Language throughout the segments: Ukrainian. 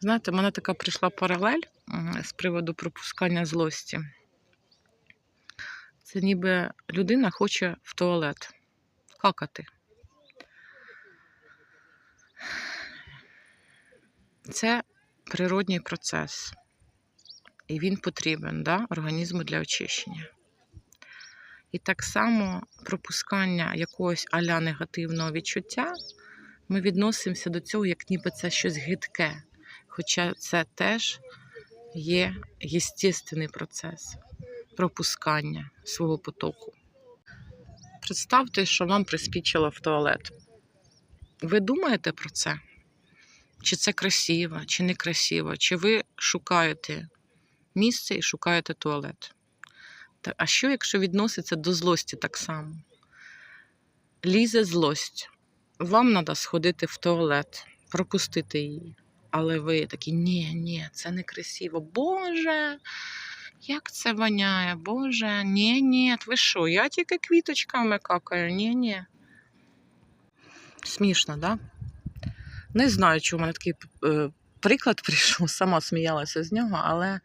Знаєте, в мене така прийшла паралель з приводу пропускання злості. Це ніби людина хоче в туалет какати. Це природній процес. І він потрібен да, організму для очищення. І так само пропускання якогось аля негативного відчуття, ми відносимося до цього, як ніби це щось гидке. Хоча це теж є єстественний процес пропускання свого потоку. Представте, що вам приспічило в туалет. Ви думаєте про це? Чи це красиво, чи не красиво? Чи ви шукаєте місце і шукаєте туалет? А що, якщо відноситься до злості так само? Лізе злость. Вам треба сходити в туалет, пропустити її. Але ви такі, ні, ні, це не красиво. Боже, як це воняє, Боже, ні, ні, ви що, я тільки квіточками какаю, ні, ні. Смішно, да? Не знаю, чому мене такий е, приклад прийшов, сама сміялася з нього, але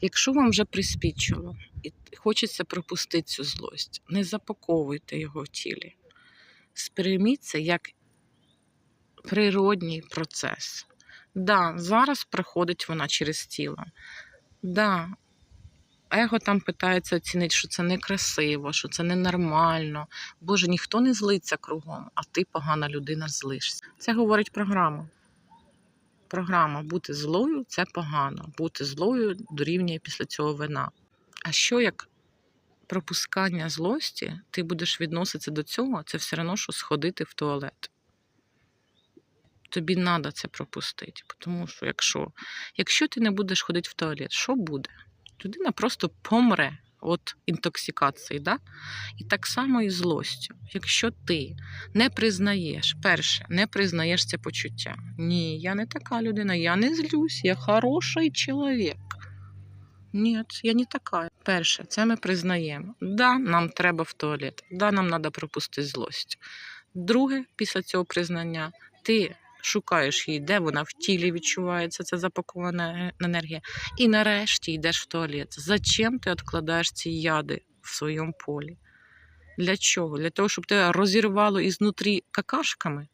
якщо вам вже приспічило і хочеться пропустити цю злость, не запаковуйте його в тілі. Сприйміть це як природній процес. Да, зараз проходить вона через тіло. Да, его там питається оцінити, що це некрасиво, що це ненормально. Боже, ніхто не злиться кругом, а ти погана людина злишся. Це говорить програма. Програма бути злою це погано. Бути злою дорівнює після цього вина. А що як пропускання злості, ти будеш відноситися до цього, це все одно, що сходити в туалет. Тобі треба це пропустити. Тому що якщо, якщо ти не будеш ходити в туалет, що буде? Людина просто помре від інтоксикації. Да? І так само і злостю. Якщо ти не признаєш, перше, не признаєш це почуття. Ні, я не така людина, я не злюсь, я хороший чоловік. Ні, я не така. Перше, це ми признаємо. Да, нам треба в туалет, да, нам треба пропустити злость. Друге, після цього признання, ти шукаєш її, де вона в тілі відчувається, це запакована е- енергія. І нарешті йдеш в туалет. Зачем ти відкладаєш ці яди в своєму полі? Для чого? Для того, щоб тебе розірвало ізнутрі какашками?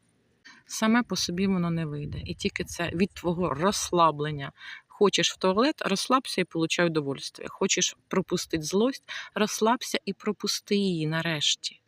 Саме по собі воно не вийде. І тільки це від твого розслаблення. Хочеш в туалет, розслабся і получай удовольствие. Хочеш пропустити злость, розслабся і пропусти її нарешті.